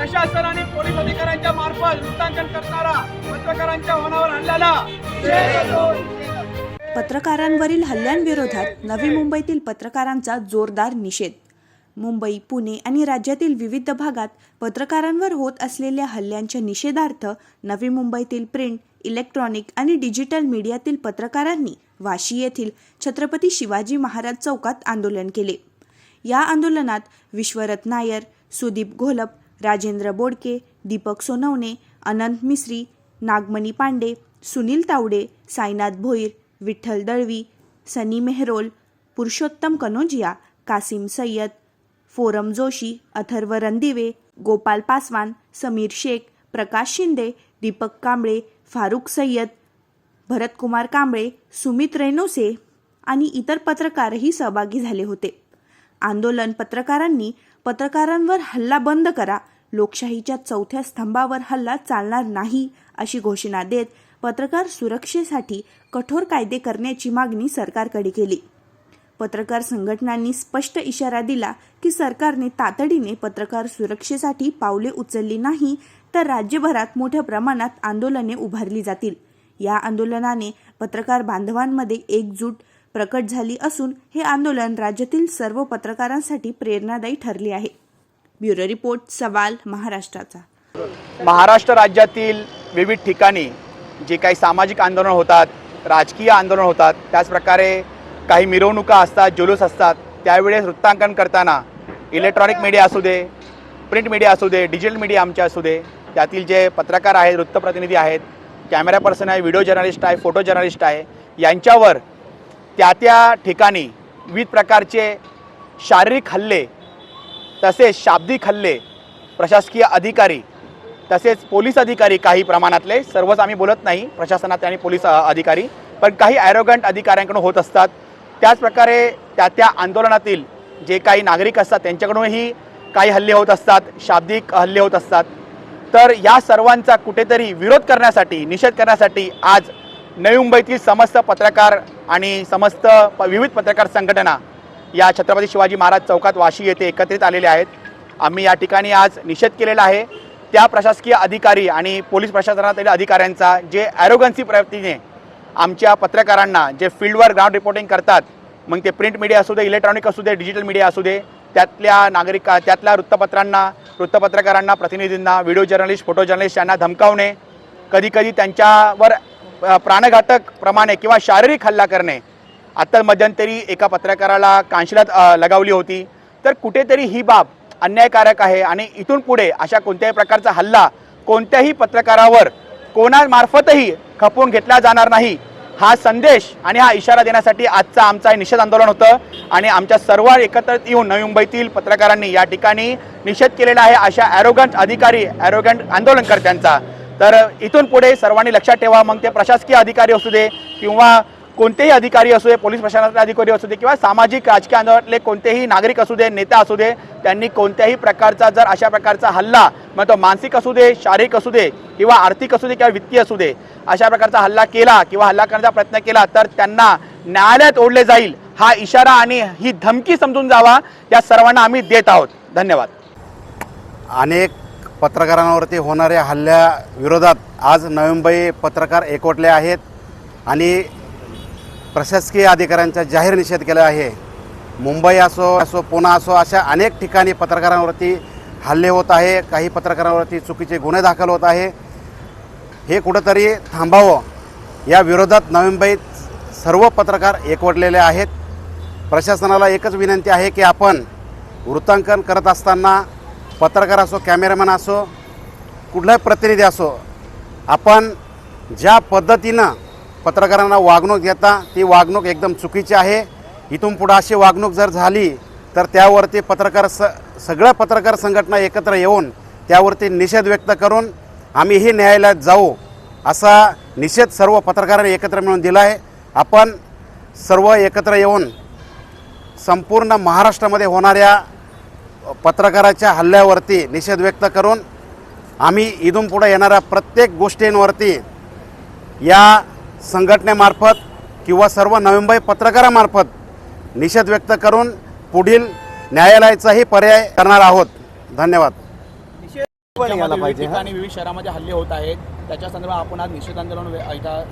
प्रशासन आणि पोलीस अधिकाऱ्यांच्या मार्फत वृत्तांकन करणारा पत्रकारांच्या होणावर हल्ल्याला पत्रकारांवरील हल्ल्यांविरोधात नवी मुंबईतील पत्रकारांचा जोरदार निषेध. मुंबई पुणे आणि राज्यातील विविध भागात पत्रकारांवर होत असलेल्या हल्ल्यांच्या निषेधार्थ नवी मुंबईतील प्रिंट इलेक्ट्रॉनिक आणि डिजिटल मीडियातील पत्रकारांनी वाशी येथील छत्रपती शिवाजी महाराज चौकात आंदोलन केले. या आंदोलनात विश्वरथ नायर सुदीप घोलप राजेंद्र बोडके दीपक सोनवणे अनंत मिश्री नागमणी पांडे सुनील तावडे साईनाथ भोईर विठ्ठल दळवी सनी मेहरोल पुरुषोत्तम कनोजिया कासिम सय्यद फोरम जोशी अथर्व रणदिवे गोपाल पासवान समीर शेख प्रकाश शिंदे दीपक कांबळे फारुख सय्यद भरतकुमार कांबळे सुमित रेणोसे आणि इतर पत्रकारही सहभागी झाले होते. आंदोलन पत्रकारांनी पत्रकारांवर हल्ला बंद करा लोकशाहीच्या चौथ्या स्तंभावर हल्ला चालणार नाही अशी घोषणा देत पत्रकार सुरक्षेसाठी कठोर कायदे करण्याची मागणी सरकारकडे केली. पत्रकार संघटनांनी स्पष्ट इशारा दिला की सरकारने तातडीने पत्रकार सुरक्षेसाठी पावले उचलली नाही तर राज्यभरात मोठ्या प्रमाणात आंदोलने उभारली जातील. या आंदोलनाने पत्रकार बांधवांमध्ये एकजूट प्रकट झाली असून हे आंदोलन राज्यातील सर्व पत्रकारांसाठी प्रेरणादायी ठरले आहे. ब्युरो रिपोर्ट सवाल महाराष्ट्राचा. महाराष्ट्र राज्यातील विविध ठिकाणी जे काही सामाजिक आंदोलन होतात राजकीय आंदोलन होतात त्याचप्रकारे काही मिरवणुका असतात जुलूस असतात त्यावेळेस वृत्तांकन करताना इलेक्ट्रॉनिक मीडिया असू दे प्रिंट मीडिया असू दे डिजिटल मीडिया आमच्या असू दे त्यातील जे पत्रकार आहेत वृत्तप्रतिनिधी आहेत कॅमेरा पर्सन आहे व्हिडिओ जर्नलिस्ट आहे फोटो जर्नलिस्ट आहे यांच्यावर त्या त्या ठिकाणी विविध प्रकारचे शारीरिक हल्ले तसेच शाब्दिक हल्ले प्रशासकीय अधिकारी तसेच पोलीस अधिकारी काही प्रमाणातले सर्वच आम्ही बोलत नाही प्रशासनात आणि पोलीस अधिकारी पण काही ॲरोगंट अधिकाऱ्यांकडून होत असतात. त्याचप्रकारे त्या त्या आंदोलनातील जे काही नागरिक असतात त्यांच्याकडूनही काही हल्ले होत असतात शाब्दिक हल्ले होत असतात. तर या सर्वांचा कुठेतरी विरोध करण्यासाठी निषेध करण्यासाठी आज नवी मुंबईतील समस्त पत्रकार आणि समस्त प विविध पत्रकार संघटना या छत्रपती शिवाजी महाराज चौकात वाशी येथे एकत्रित आलेले आहेत. आम्ही या ठिकाणी आज निषेध केलेला आहे. त्या प्रशासकीय अधिकारी आणि पोलीस प्रशासनातील अधिकाऱ्यांचा जे ॲरोगन्सी प्रवृत्तीने आमच्या पत्रकारांना जे फील्डवर ग्राउंड रिपोर्टिंग करतात मग ते प्रिंट मीडिया असू दे इलेक्ट्रॉनिक असू दे डिजिटल मीडिया असू दे त्यातल्या नागरिका त्यातल्या वृत्तपत्रांना वृत्तपत्रकारांना प्रतिनिधींना व्हिडिओ जर्नलिस्ट फोटो जर्नलिस्ट यांना धमकावणे कधीकधी त्यांच्यावर प्राणघातक प्रमाणे किंवा शारीरिक हल्ला करणे. आत्ता मध्यंतरी एका पत्रकाराला कांशिलात लगावली होती. तर कुठेतरी ही बाब अन्यायकारक आहे आणि इथून पुढे अशा कोणत्याही प्रकारचा हल्ला कोणत्याही पत्रकारावर कोणामार्फतही खपवून घेतला जाणार नाही. हा संदेश आणि हा इशारा देण्यासाठी आजचा आमचा हे निषेध आंदोलन होतं आणि आमच्या सर्व एकत्रित येऊन नवी मुंबईतील पत्रकारांनी या ठिकाणी निषेध केलेला आहे अशा ॲरोगंट अधिकारी ॲरोगंट आंदोलनकर्त्यांचा. तर इथून पुढे सर्वांनी लक्षात ठेवा मग ते प्रशासकीय अधिकारी असू दे किंवा कोणतेही अधिकारी असू दे पोलीस प्रशासनातले अधिकारी असू दे किंवा सामाजिक राजकीय आंदोलनातले कोणतेही नागरिक असू दे नेता असू दे त्यांनी कोणत्याही प्रकारचा जर अशा प्रकारचा हल्ला मग तो मानसिक असू दे शारीरिक असू दे किंवा आर्थिक असू दे किंवा वित्तीय असू दे अशा प्रकारचा हल्ला केला किंवा हल्ला करण्याचा प्रयत्न केला तर त्यांना न्यायालयात ओढले जाईल. हा इशारा आणि ही धमकी समजून जावा या सर्वांना आम्ही देत आहोत. धन्यवाद. अनेक पत्रकारांवरती होणाऱ्या हल्ल्याविरोधात आज नवी मुंबई पत्रकार एकवटले आहेत आणि प्रशासकीय अधिकाऱ्यांचा जाहीर निषेध केला आहे. मुंबई असो असो पुणा असो अशा अनेक ठिकाणी पत्रकारांवरती हल्ले होत आहे. काही पत्रकारांवरती चुकीचे गुन्हे दाखल होत आहे. हे कुठंतरी थांबावं या विरोधात नवी मुंबईत सर्व पत्रकार एकवटलेले आहेत. प्रशासनाला एकच विनंती आहे की आपण वृत्तांकन करत असताना पत्रकार असो कॅमेरामॅन असो कुठलाही प्रतिनिधी असो आपण ज्या पद्धतीनं पत्रकारांना वागणूक देता ती वागणूक एकदम चुकीची आहे. इथून पुढं अशी वागणूक जर झाली तर त्यावरती पत्रकार स सगळ्या पत्रकार संघटना एकत्र येऊन त्यावरती निषेध व्यक्त करून आम्हीही न्यायालयात जाऊ असा निषेध सर्व पत्रकारांनी एकत्र मिळून दिला आहे. आपण सर्व एकत्र येऊन संपूर्ण महाराष्ट्रामध्ये होणाऱ्या पत्रकाराच्या हल्ल्यावरती निषेध व्यक्त करून आम्ही इथून पुढे येणाऱ्या प्रत्येक गोष्टींवरती या संघटनेमार्फत किंवा सर्व नवी मुंबई पत्रकारामार्फत निषेध व्यक्त करून पुढील न्यायालयाचाही पर्याय करणार आहोत. धन्यवाद. विविध ठिकाणी विविध शहरामध्ये हल्ले होत आहेत. त्याच्या संदर्भात आपण आज निषेध आंदोलन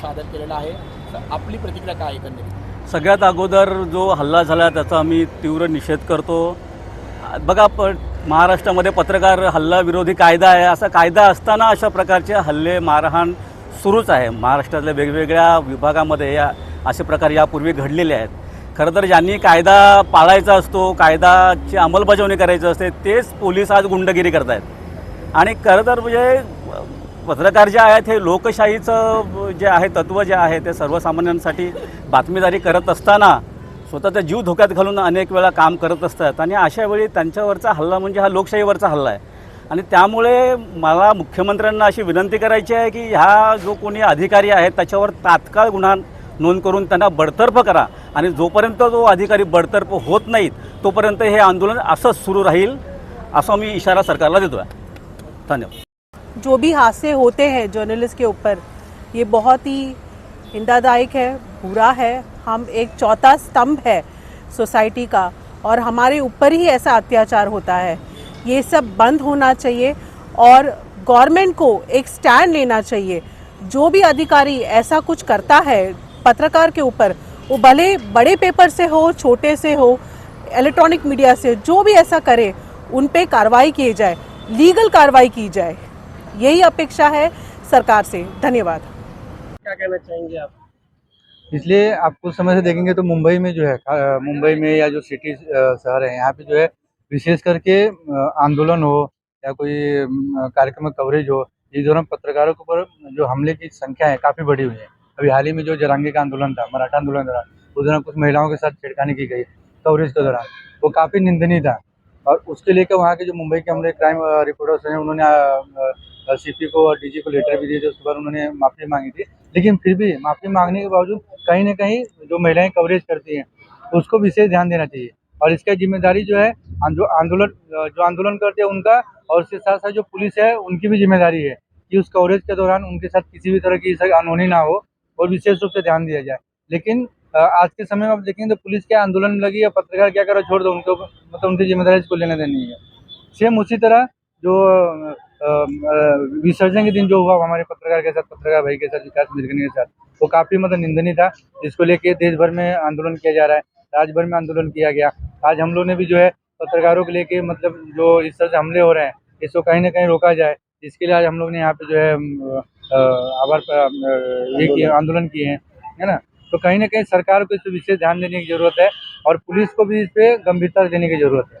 सादर केलेलं आहे. तर आपली प्रतिक्रिया काय एकंदरीत? सगळ्यात अगोदर जो हल्ला झाला त्याचा आम्ही तीव्र निषेध करतो. बघा प महाराष्ट्रामध्ये पत्रकार हल्ला विरोधी कायदा आहे. असा कायदा असताना अशा प्रकारचे हल्ले मारहाण सुरूच आहे. महाराष्ट्रातल्या वेगवेगळ्या विभागामध्ये या असे प्रकार यापूर्वी घडलेले आहेत. खरं तर ज्यांनी कायदा पाळायचा असतो कायदाची अंमलबजावणी करायची असते तेच पोलीस आज गुंडगिरी करत आहेत आणि खरं तर म्हणजे पत्रकार जे आहेत हे लोकशाहीचं जे आहे तत्त्व जे आहे ते सर्वसामान्यांसाठी बातमीदारी करत असताना स्वतःचा जीव धोक्यात घालून अनेक वेळा काम करत असतात. आणि अशा वेळी त्यांच्यावरचा हल्ला म्हणजे हा लोकशाहीवरचा हल्ला आहे. आणि त्यामुळे मला मुख्यमंत्र्यांना अशी विनंती करायची आहे की ह्या जो कोणी अधिकारी आहेत त्याच्यावर तात्काळ गुन्हा नोंद करून त्यांना बडतर्फ करा. आणि जोपर्यंत जो अधिकारी बडतर्फ होत नाहीत तोपर्यंत हे आंदोलन असंच सुरू राहील असा मी इशारा सरकारला देतो आहे धन्यवाद. जो भी हादसे होते हैं जर्नलिस्ट के ऊपर ये बहुत ही निंदादायक है बुरा है हम एक चौथा स्तंभ है सोसाइटी का और हमारे ऊपर ही ऐसा अत्याचार होता है। ये सब बंद होना चाहिए और गवर्नमेंट को एक स्टैंड लेना चाहिए। जो भी अधिकारी ऐसा कुछ करता है पत्रकार के ऊपर, वो भले बड़े पेपर से हो, छोटे से हो, इलेक्ट्रॉनिक मीडिया से, जो भी ऐसा करे, उन पे कार्रवाई की जाए, लीगल कार्रवाई की जाए। यही अपेक्षा है सरकार से। धन्यवाद। क्या कहना चाहेंगे आप? इसलिए आप कुछ समय से देखेंगे तो मुंबई में जो है मुंबई में या जो सिटी शहर है, यहाँ पे जो है विशेष करके आंदोलन हो या कोई कार्यक्रम कवरेज हो, इस दौरान पत्रकारों के ऊपर जो हमले की संख्या है काफ़ी बढ़ी हुई है। अभी हाल ही में जो जरांगे का आंदोलन था, मराठा आंदोलन दौरान, उस दौरान कुछ महिलाओं के साथ छेड़खानी की गई कवरेज के दौरान, वो काफ़ी निंदनीय था। और उसके लेकर वहाँ के जो मुंबई के हमले क्राइम रिपोर्टर्स हैं, उन्होंने सीपी को और डीजी को लेटर भी दिए थे, उसके बाद उन्होंने माफ़ी मांगी थी। लेकिन फिर भी माफ़ी मांगने के बावजूद कहीं ना कहीं जो महिलाएँ कवरेज करती हैं, उसको विशेष ध्यान देना चाहिए। और इसका ज़िम्मेदारी जो है, आंदो- आंदोलन, जो आंदोलन करते हैं उनका, और उसके साथ साथ जो पुलिस है, उनकी भी ज़िम्मेदारी है कि उस कवरेज के दौरान उनके साथ किसी भी तरह की अनहोनी ना हो और विशेष रूप से ध्यान दिया जाए। लेकिन आज के समय में आप देखेंगे तो पुलिस क्या आंदोलन लगी या पत्रकार क्या करो, छोड़ दो, उनको मतलब उनकी ज़िम्मेदारी इसको लेने देनी है। सेम उसी तरह जो विसर्जन के दिन जो हुआ हमारे पत्रकार के साथ पत्रकार भाई के साथ विकास मिर्गनी के साथ वो काफ़ी मतलब निंदनीय था जिसको लेके देश भर में आंदोलन किया जा रहा है राज्य भर में आंदोलन किया गया। आज हम लोग ने भी जो है पत्रकारों को लेके मतलब जो इस तरह से हमले हो रहे हैं इसको कहीं ना कहीं रोका जाए। इसके लिए आज हम लोग ने यहाँ पे जो है आभार ये किए आंदोलन। किए हैं है ना? तो कहीं ना कहीं सरकार को इस पर विशेष ध्यान देने की ज़रूरत है और पुलिस को भी इस पर गंभीरता देने की ज़रूरत है।